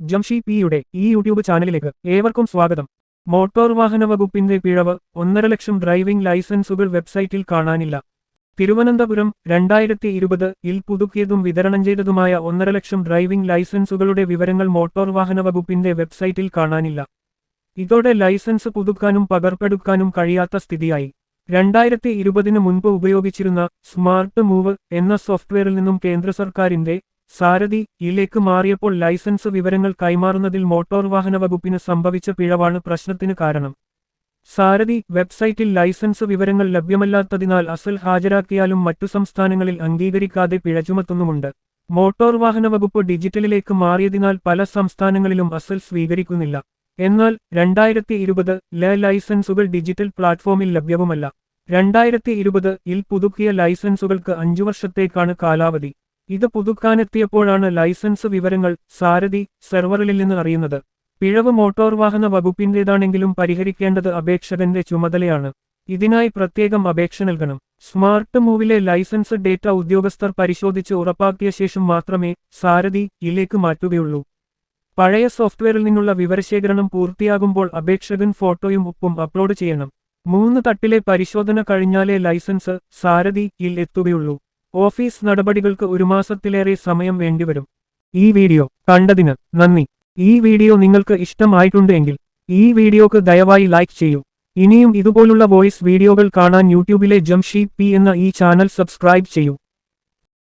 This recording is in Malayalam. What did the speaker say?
ജംഷി പിയുടെ ഈ യൂട്യൂബ് ചാനലിലേക്ക് ഏവർക്കും സ്വാഗതം. മോട്ടോർ വാഹന വകുപ്പിന്റെ പിഴവ് ഒന്നര ലക്ഷം ഡ്രൈവിംഗ് ലൈസൻസുകൾ വെബ്സൈറ്റിൽ കാണാനില്ല. തിരുവനന്തപുരം രണ്ടായിരത്തി ഇരുപത് ഇൽ പുതുക്കിയതും വിതരണം ചെയ്തതുമായ ഒന്നര ലക്ഷം ഡ്രൈവിംഗ് ലൈസൻസുകളുടെ വിവരങ്ങൾ മോട്ടോർ വാഹന വകുപ്പിന്റെ വെബ്സൈറ്റിൽ കാണാനില്ല. ഇതോടെ ലൈസൻസ് പുതുക്കാനും പകർപ്പെടുക്കാനും കഴിയാത്ത സ്ഥിതിയായി. രണ്ടായിരത്തി ഇരുപതിന് മുൻപ് ഉപയോഗിച്ചിരുന്ന സ്മാർട്ട് മൂവ് എന്ന സോഫ്റ്റ്വെയറിൽ നിന്നും കേന്ദ്ര സർക്കാരിന്റെ സാരഥി ഇലേക്ക് മാറിയപ്പോൾ ലൈസൻസ് വിവരങ്ങൾ കൈമാറുന്നതിൽ മോട്ടോർ വാഹന വകുപ്പിന് സംഭവിച്ച പിഴവാണ് പ്രശ്നത്തിന് കാരണം. സാരഥി വെബ്സൈറ്റിൽ ലൈസൻസ് വിവരങ്ങൾ ലഭ്യമല്ലാത്തതിനാൽ അസൽ ഹാജരാക്കിയാലും മറ്റു സംസ്ഥാനങ്ങളിൽ അംഗീകരിക്കാതെ പിഴ ചുമത്തുന്നുമുണ്ട്. മോട്ടോർ വാഹന വകുപ്പ് ഡിജിറ്റലിലേക്ക് മാറിയതിനാൽ പല സംസ്ഥാനങ്ങളിലും അസൽ സ്വീകരിക്കുന്നില്ല. എന്നാൽ രണ്ടായിരത്തി ഇരുപത് ല ലൈസൻസുകൾ ഡിജിറ്റൽ പ്ലാറ്റ്ഫോമിൽ ലഭ്യവുമല്ല രണ്ടായിരത്തി ഇരുപത് ഇൽ പുതുക്കിയ ലൈസൻസുകൾക്ക് അഞ്ചു വർഷത്തേക്കാണ് കാലാവധി. ഇത് പുതുക്കാനെത്തിയപ്പോഴാണ് ലൈസൻസ് വിവരങ്ങൾ സാരഥി സെർവറിൽ നിന്ന് അറിയുന്നത്. പിഴവ് മോട്ടോർ വാഹന വകുപ്പിന്റേതാണെങ്കിലും പരിഹരിക്കേണ്ടത് അപേക്ഷകന്റെ ചുമതലയാണ്. ഇതിനായി പ്രത്യേകം അപേക്ഷ നൽകണം. സ്മാർട്ട് മൂവിലെ ലൈസൻസ് ഡേറ്റ ഉദ്യോഗസ്ഥർ പരിശോധിച്ച് ഉറപ്പാക്കിയ ശേഷം മാത്രമേ സാരഥി ഇലേക്ക് മാറ്റുകയുള്ളൂ. പഴയ സോഫ്റ്റ്വെയറിൽ നിന്നുള്ള വിവരശേഖരണം പൂർത്തിയാകുമ്പോൾ അപേക്ഷകൻ ഫോട്ടോയും ഒപ്പും അപ്ലോഡ് ചെയ്യണം. മൂന്ന് തട്ടിലെ പരിശോധന കഴിഞ്ഞാലേ ലൈസൻസ് സാരഥി ഇൽ എത്തുകയുള്ളൂ. ഓഫീസ് നടപടികൾക്ക് ഒരു മാസത്തിലേറെ സമയം വേണ്ടിവരും. ഈ വീഡിയോ കണ്ടതിന് നന്ദി. ഈ വീഡിയോ നിങ്ങൾക്ക് ഇഷ്ടമായിട്ടുണ്ടെങ്കിൽ ഈ വീഡിയോക്ക് ദയവായി ലൈക്ക് ചെയ്യൂ. ഇനിയും ഇതുപോലുള്ള വോയിസ് വീഡിയോകൾ കാണാൻ യൂട്യൂബിലെ ജംഷീദ് പി എന്ന ഈ ചാനൽ സബ്സ്ക്രൈബ് ചെയ്യൂ.